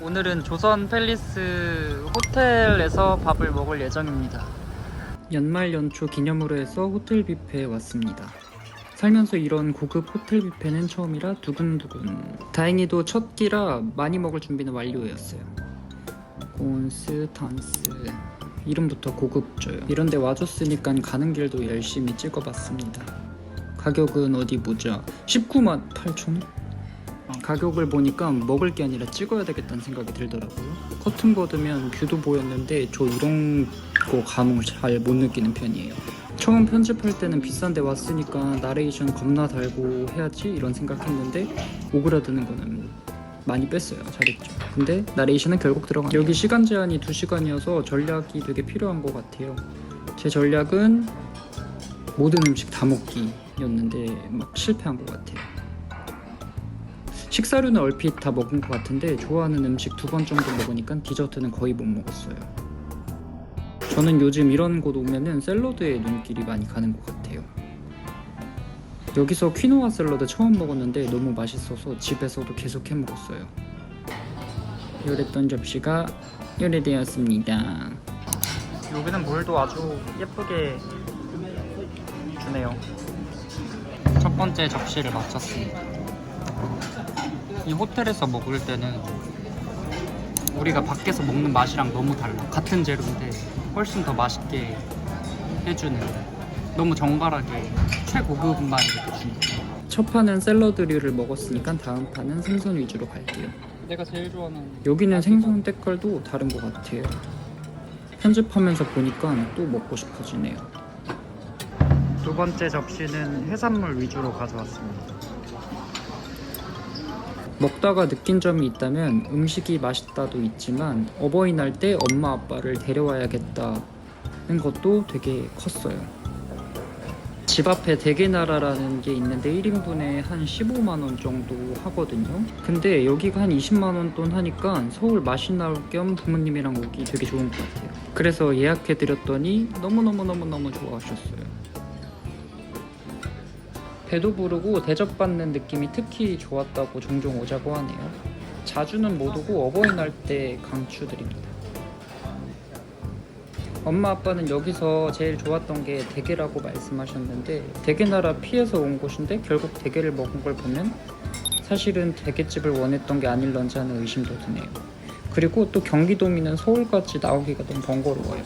오늘은 조선 팰리스 호텔에서 밥을 먹을 예정입니다. 연말 연초 기념으로 해서 호텔 뷔페에 왔습니다. 살면서 이런 고급 호텔 뷔페는 처음이라 두근두근. 다행히도 첫 끼라 많이 먹을 준비는 완료였어요. 곤스 탄스 이름부터 고급져요. 이런데 와줬으니까 가는 길도 열심히 찍어봤습니다. 가격은 어디 보자. 19만 8천 원? 어, 가격을 보니까 먹을 게 아니라 찍어야 되겠다는 생각이 들더라고요. 커튼 걷으면 뷰도 보였는데 저 이런 거 감흥을 잘 못 느끼는 편이에요. 처음 편집할 때는 비싼데 왔으니까 나레이션 겁나 달고 해야지 이런 생각했는데 오그라드는 거는 많이 뺐어요. 잘했죠. 근데 나레이션은 결국 들어가. 여기 시간 제한이 2시간이어서 전략이 되게 필요한 것 같아요. 제 전략은 모든 음식 다 먹기였는데 막 실패한 것 같아요. 식사류는 얼핏 다 먹은 것 같은데 좋아하는 음식 두 번 정도 먹으니까 디저트는 거의 못 먹었어요. 저는 요즘 이런 곳 오면은 샐러드에 눈길이 많이 가는 것 같아요. 여기서 퀴노아 샐러드 처음 먹었는데 너무 맛있어서 집에서도 계속 해 먹었어요. 요랬던 접시가 요리되었습니다. 여기는 물도 아주 예쁘게 주네요. 첫 번째 접시를 마쳤습니다. 이 호텔에서 먹을 때는 우리가 밖에서 먹는 맛이랑 너무 달라. 같은 재료인데 훨씬 더 맛있게 해주는 너무 정갈하게 최고급만 이렇게 주는 첫 판은 샐러드류를 먹었으니까 다음 판은 생선 위주로 갈게요. 내가 제일 좋아하는 여기는 생선 색깔도 다른 것 같아요. 편집하면서 보니까 또 먹고 싶어지네요. 두 번째 접시는 해산물 위주로 가져왔습니다. 먹다가 느낀 점이 있다면 음식이 맛있다도 있지만 어버이날 때 엄마 아빠를 데려와야겠다는 것도 되게 컸어요. 집 앞에 대게나라라는 게 있는데 1인분에 한 15만 원 정도 하거든요. 근데 여기가 한 20만 원 돈 하니까 서울 맛이 나올 겸 부모님이랑 오기 되게 좋은 것 같아요. 그래서 예약해 드렸더니 너무너무너무너무 좋아하셨어요. 배도 부르고 대접받는 느낌이 특히 좋았다고 종종 오자고 하네요. 자주는 못 오고 어버이날 때 강추드립니다. 엄마 아빠는 여기서 제일 좋았던 게 대게라고 말씀하셨는데 대게나라 피해서 온 곳인데 결국 대게를 먹은 걸 보면 사실은 대게집을 원했던 게 아닐런지 하는 의심도 드네요. 그리고 또 경기도민은 서울까지 나오기가 너무 번거로워요.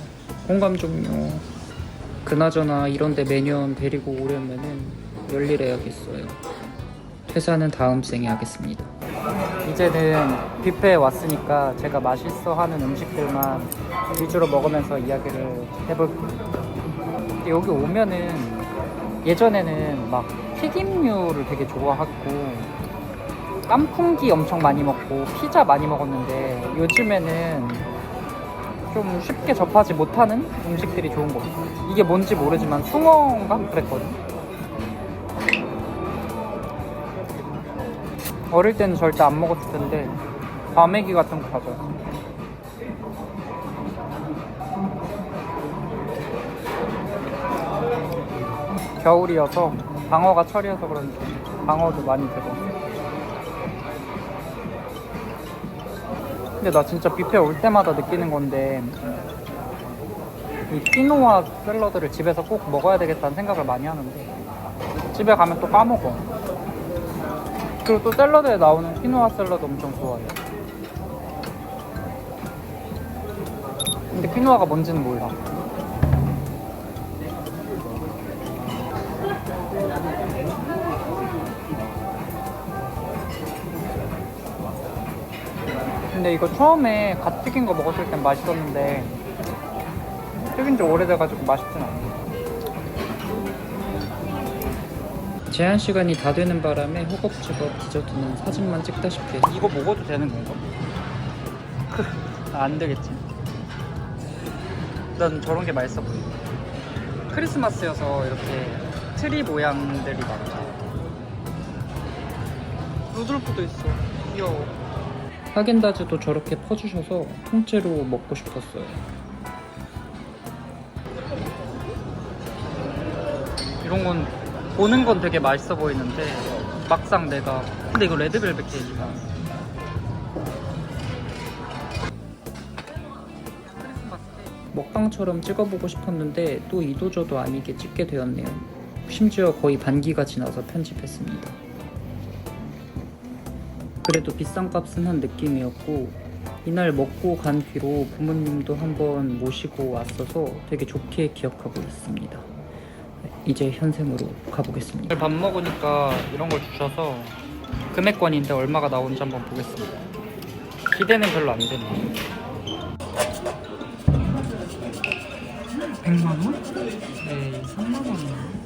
공감 좀요. 그나저나 이런데 매년 데리고 오려면은 열일해야겠어요. 퇴사는 다음 생에 하겠습니다. 이제는 뷔페에 왔으니까 제가 맛있어 하는 음식들만 위주로 먹으면서 이야기를 해볼게요. 여기 오면은 예전에는 막 튀김류를 되게 좋아하고 깐풍기 엄청 많이 먹고 피자 많이 먹었는데 요즘에는 좀 쉽게 접하지 못하는 음식들이 좋은 것 같아요. 이게 뭔지 모르지만 숭어인가 그랬거든. 어릴 때는 절대 안 먹었을 텐데 과메기 같은 거 가져요. 겨울이어서 방어가 철이어서 그런지 방어도 많이 들어. 근데 나 진짜 뷔페 올 때마다 느끼는 건데 이 피노아 샐러드를 집에서 꼭 먹어야 되겠다는 생각을 많이 하는데 집에 가면 또 까먹어. 그리고 또 샐러드에 나오는 피노아 샐러드 엄청 좋아해요. 근데 피노아가 뭔지는 몰라. 근데 이거 처음에 갓 튀긴 거 먹었을 땐 맛있었는데 튀긴 지 오래돼가지고 맛있진 않네. 제한 시간이 다 되는 바람에 허겁지겁 디저트는 사진만 찍다시피. 이거 먹어도 되는 건가? 안 되겠지. 난 저런 게 맛있어 보여. 크리스마스여서 이렇게 트리 모양들이 많다. 루돌프도 있어. 귀여워. 하겐다즈도 저렇게 퍼주셔서 통째로 먹고 싶었어요. 이런 건 보는 건 되게 맛있어 보이는데 막상 내가 근데 이거 레드벨벳 케이크가 먹방처럼 찍어보고 싶었는데 또 이도저도 아니게 찍게 되었네요. 심지어 거의 반기가 지나서 편집했습니다. 그래도 비싼 값은 한 느낌이었고 이날 먹고 간 뒤로 부모님도 한번 모시고 왔어서 되게 좋게 기억하고 있습니다. 이제 현생으로 가보겠습니다. 밥 먹으니까 이런 걸 주셔서 금액권인데 얼마가 나오는지 한번 보겠습니다. 기대는 별로 안 되네요. 100만 원? 네, 3만 원